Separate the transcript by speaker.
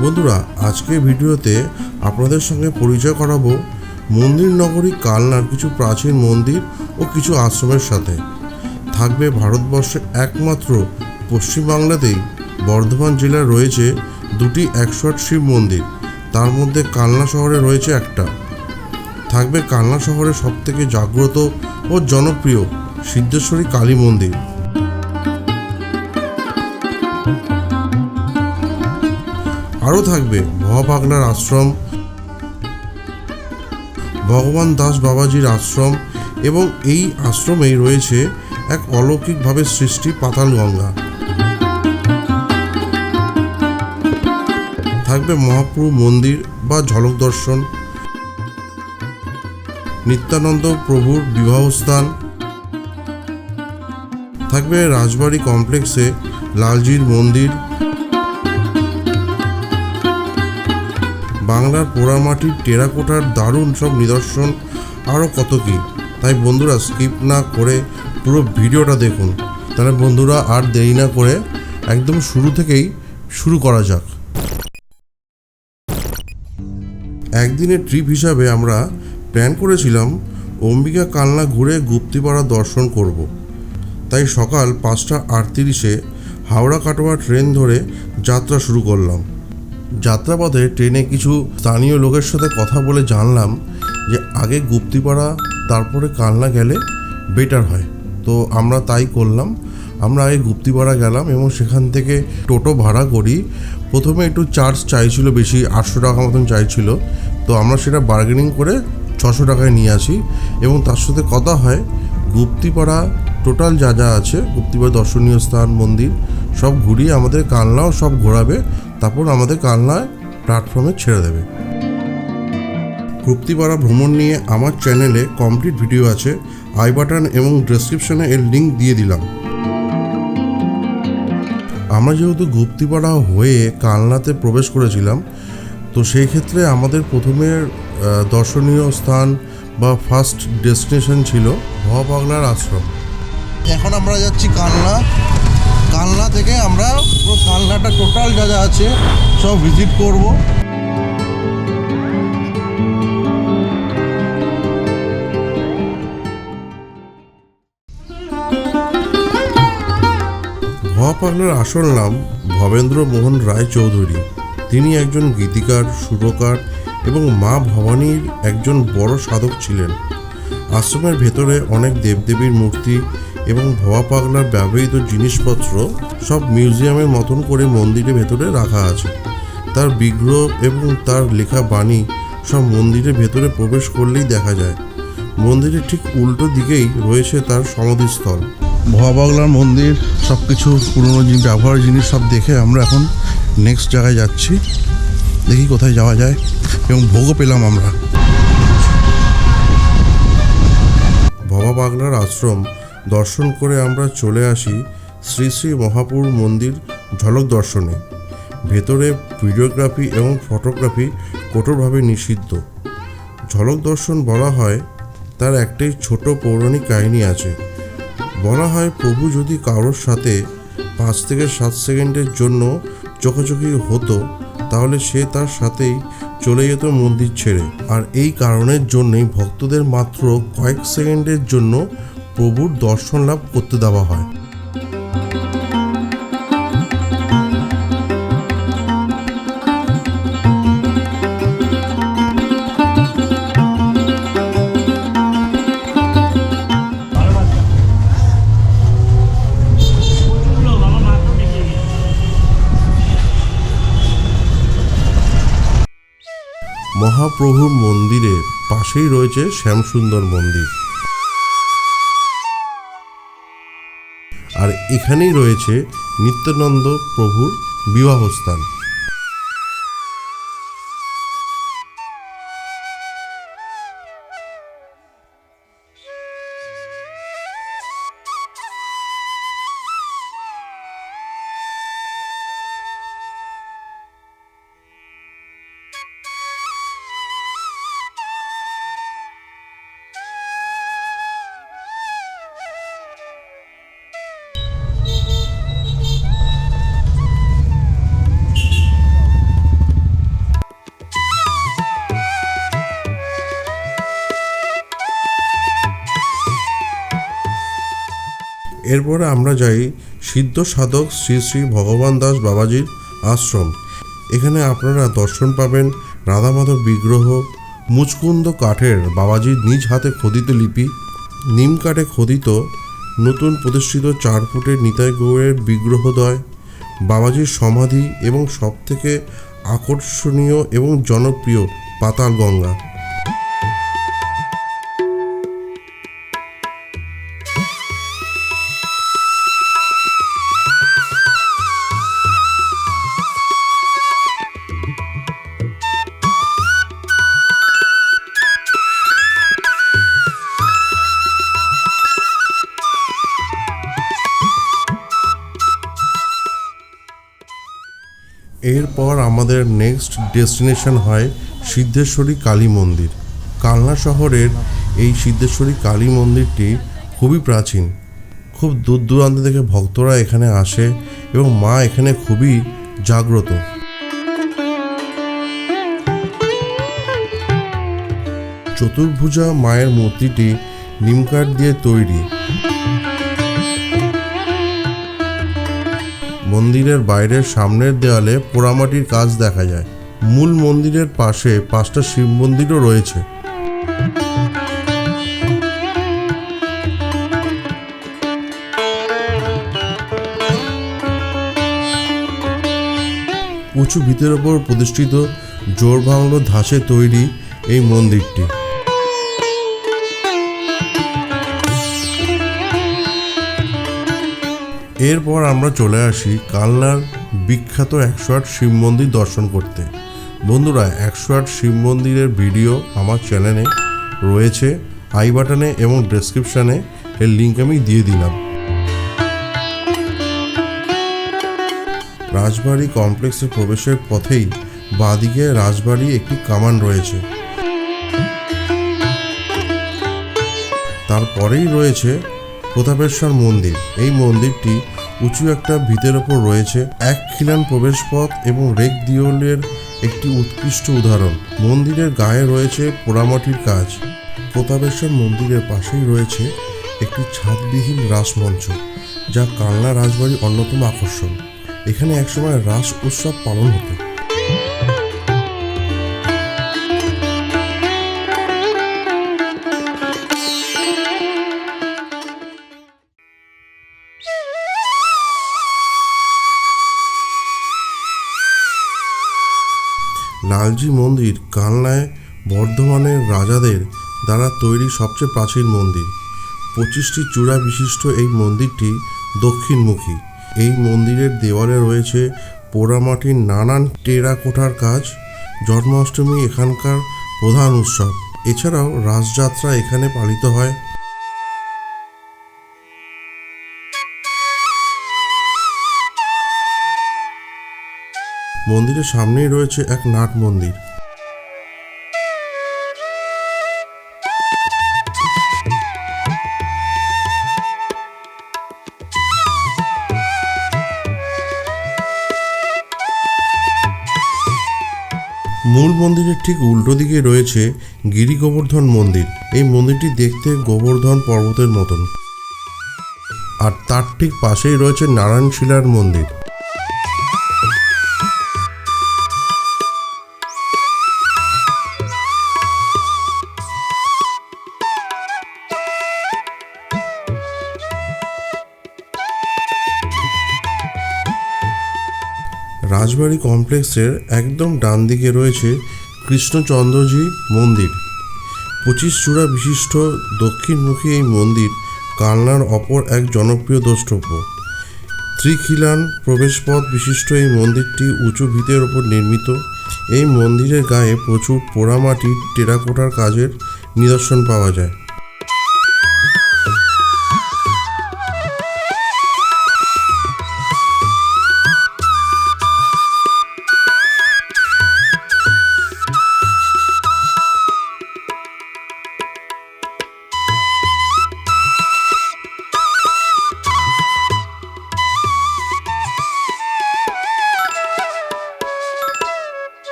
Speaker 1: বন্ধুরা আজকের ভিডিওতে আপনাদের সঙ্গে পরিচয় করাবো মন্দির নগরী কালনার কিছু প্রাচীন মন্দির ও কিছু আশ্রমের সাথে। থাকবে ভারতবর্ষের একমাত্র পশ্চিমবাংলাতেই বর্ধমান জেলায় রয়েছে দুটি একশো আট শিব মন্দির। তার মধ্যে কালনা শহরে রয়েছে একটা। থাকবে কালনা শহরের সবথেকে জাগ্রত ও জনপ্রিয় সিদ্ধেশ্বরী কালী মন্দির। আরও থাকবে ভবাগলার আশ্রম, ভগবান দাস বাবাজির আশ্রম এবং এই আশ্রমেই রয়েছে এক অলৌকিকভাবে সৃষ্টি পাতাল গঙ্গা থাকবে মহাপ্রভু মন্দির বা ঝলক দর্শন, নিত্যানন্দ প্রভুর বিবাহস্থান থাকবে রাজবাড়ি কমপ্লেক্সে লালজির মন্দির। বাংলার পোড়ামাটির টেরাকোটার দারুণ সব নিদর্শন। আরও কত কী? তাই বন্ধুরা স্কিপ না করে পুরো ভিডিওটা দেখুন। তাহলে বন্ধুরা আর দেরি না করে একদম শুরু থেকেই শুরু করা যাক। একদিনের ট্রিপ হিসাবে আমরা প্ল্যান করেছিলাম অম্বিকা কালনা ঘুরে গুপ্তিপাড়া দর্শন করব। তাই সকাল পাঁচটা আটত্রিশে হাওড়া কাটোয়া ট্রেন ধরে যাত্রা শুরু করলাম। যাত্রাপথে ট্রেনে কিছু স্থানীয় লোকের সাথে কথা বলে জানলাম যে আগে গুপ্তিপাড়া, তারপরে কালনা গেলে বেটার হয়। তো আমরা তাই করলাম। আমরা আগে গুপ্তিপাড়া গেলাম এবং সেখান থেকে টোটো ভাড়া করি। প্রথমে একটু চার্জ চাইছিল বেশি, আটশো টাকা মতন চাইছিল। তো আমরা সেটা বার্গেনিং করে ছশো টাকায় নিয়ে আসি এবং তার সাথে কথা হয়, গুপ্তিপাড়া টোটাল যা যা আছে গুপ্তিপাড়া দর্শনীয় স্থান মন্দির সব ঘুরিয়ে আমাদের কালনাও সব ঘোরাবে। তারপর আমাদের কালনায় প্ল্যাটফর্মে ছেড়ে দেবে। গুপ্তিপাড়া ভ্রমণ নিয়ে আমার চ্যানেলে কমপ্লিট ভিডিও আছে। আই বাটন এবং ডেসক্রিপশনে এর লিঙ্ক দিয়ে দিলাম। আমরা যেহেতু গুপ্তিপাড়া হয়ে কালনাতে প্রবেশ করেছিলাম তো সেই ক্ষেত্রে আমাদের প্রথমে আহ, দর্শনীয় স্থান বা ফার্স্ট ডেস্টিনেশন ছিল ভবা পাগলার আশ্রম। এখন আমরা যাচ্ছি কালনা। কালনা থেকে আমরা পুরো কালনাটা টোটাল যা যা আছে সব ভিজিট করব। ভবা আসল নাম ভবেন্দ্র মোহন রায় চৌধুরী। তিনি একজন গীতিকার, সুরকার এবং মা ভবানীর একজন বড় সাধক ছিলেন। আশ্রমের ভেতরে অনেক দেবদেবীর মূর্তি এবং ভবা পাগলার ব্যবহৃত জিনিসপত্র সব মিউজিয়ামের মতন করে মন্দিরের ভেতরে রাখা আছে। তার বিগ্রহ এবং তার লেখা বাণী সব মন্দিরের ভেতরে প্রবেশ করলেই দেখা যায়। মন্দিরের ঠিক উল্টো দিকেই রয়েছে তার সমাধিস্থল। ভবাগলার মন্দির সব কিছু পুরনো জিনিস ব্যবহার জিনিস সব দেখে আমরা এখন নেক্সট জায়গায় যাচ্ছি। দেখি কোথায় যাওয়া যায় এবং ভোগও পেলাম আমরা। ভবা পাগলার আশ্রম দর্শন করে আমরা চলে আসি শ্রী শ্রী মহাপুর মন্দির ঝলক দর্শনে। ভেতরে ভিডিওগ্রাফি এবং ফটোগ্রাফি কঠোরভাবে নিষিদ্ধ। ঝলক দর্শন বলা হয়, তার একটাই ছোট পৌরাণিক কাহিনী আছে। বলা হয়, প্রভু যদি কারোর সাথে পাঁচ থেকে সাত সেকেন্ডের জন্য চোখাচোখি হতো, তাহলে সে তার সাথেই চলে যেত মন্দির ছেড়ে। আর এই কারণের জন্যই ভক্তদের মাত্র কয়েক সেকেন্ডের জন্য প্রভুর দর্শন লাভ করতে দেওয়া হয়। মহাপ্রভুর মন্দিরের পাশেই রয়েছে শ্যামসুন্দর মন্দির। আর এখানেই রয়েছে নিত্যানন্দ প্রভুর বিবাহস্থান। এরপরে আমরা যাই সিদ্ধ সাধক শ্রী শ্রী ভগবান দাস বাবাজির আশ্রম। এখানে আপনারা দর্শন পাবেন রাধা মাধব বিগ্রহ, মুচকুন্দ কাঠের বাবাজির নিজ হাতে খোদিত লিপি, নিম কাঠে খোদিত নতুন প্রতিষ্ঠিত চার ফুটের নিতাই গৌরের বিগ্রহদ্বয় বাবাজির সমাধি এবং সবথেকে আকর্ষণীয় এবং জনপ্রিয় পাতাল গঙ্গা। এরপর আমাদের নেক্সট ডেস্টিনেশন হয় সিদ্ধেশ্বরী কালী মন্দির। কালনা শহরের এই সিদ্ধেশ্বরী কালী মন্দিরটি খুবই প্রাচীন। খুব দূর দূরান্ত থেকে ভক্তরা এখানে আসে এবং মা এখানে খুবই জাগ্রত। চতুর্ভুজা মায়ের মূর্তিটি নিমকাঠ দিয়ে তৈরি। মন্দিরের বাইরের সামনের দেওয়ালে পোড়ামাটির কাজ দেখা যায়। মূল মন্দিরের পাশে পাঁচটা শিব মন্দিরও রয়েছে। উঁচু ভিতের ওপর প্রতিষ্ঠিত জোর বাংলো ধাঁচে তৈরি এই মন্দিরটি। এরপর আমরা চলে আসি কালনার বিখ্যাত একশো আট শিব মন্দির দর্শন করতে। বন্ধুরা একশো আট শিব মন্দিরের ভিডিও আমার চ্যানেলে রয়েছে, আই বাটনে এবং ডেসক্রিপশানে। এর লিঙ্ক আমি দিয়ে দিলাম। রাজবাড়ি কমপ্লেক্সে প্রবেশের পথেই বাঁদিকে রাজবাড়ি একটি কামান রয়েছে। তারপরেই রয়েছে প্রতাপেশ্বর মন্দির। এই মন্দিরটি উঁচু একটা ভিতের ওপর রয়েছে এক খিলান প্রবেশপথ এবং রেক দিওলের একটি উৎকৃষ্ট উদাহরণ। মন্দিরের গায়ে রয়েছে পোড়ামাটির কাজ। প্রতাপেশ্বর মন্দিরের পাশেই রয়েছে একটি ছাদবিহীন রাসমঞ্চ, যা কালনা রাজবাড়ির অন্যতম আকর্ষণ। এখানে একসময় রাস উৎসব পালন হতো। লালজি মন্দির কালনায় বর্ধমানের রাজাদের দ্বারা তৈরি সবচেয়ে প্রাচীন মন্দির। পঁচিশটি চূড়া বিশিষ্ট এই মন্দিরটি দক্ষিণমুখী। এই মন্দিরের দেওয়ালে রয়েছে পোড়ামাটির নানান টেরাকোটার কাজ, জন্মাষ্টমী এখানকার প্রধান উৎসব। এছাড়াও রাসযাত্রা এখানে পালিত হয়। মন্দিরের সামনেই রয়েছে এক নাট মন্দির। মূল মন্দিরের ঠিক উল্টো দিকে রয়েছে গিরি গোবর্ধন মন্দির। এই মন্দিরটি দেখতে গোবর্ধন পর্বতের মতন। আর তার ঠিক পাশেই রয়েছে নারায়ণ শিলার মন্দির। রাজবাড়ি কমপ্লেক্সের একদম ডান দিকে রয়েছে কৃষ্ণচন্দ্রজি মন্দির। পঁচিশ চূড়া বিশিষ্ট দক্ষিণমুখী এই মন্দির কালনার অপর এক জনপ্রিয় দ্রষ্টব্য। ত্রিখিলান প্রবেশপথ বিশিষ্ট এই মন্দিরটি উঁচু ভিতের ওপর নির্মিত। এই মন্দিরের গায়ে প্রচুর পোড়ামাটির টেরাকোটার কাজের নিদর্শন পাওয়া যায়।